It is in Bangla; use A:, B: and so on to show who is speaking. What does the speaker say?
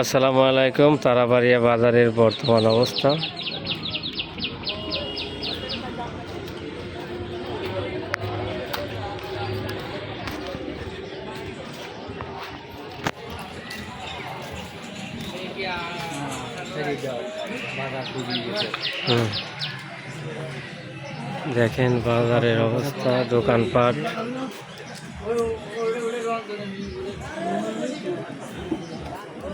A: আসসালামু আলাইকুম তারাবাড়িয়া বাজারের বর্তমান অবস্থা। দেখেন বাজারের অবস্থা দোকানপাট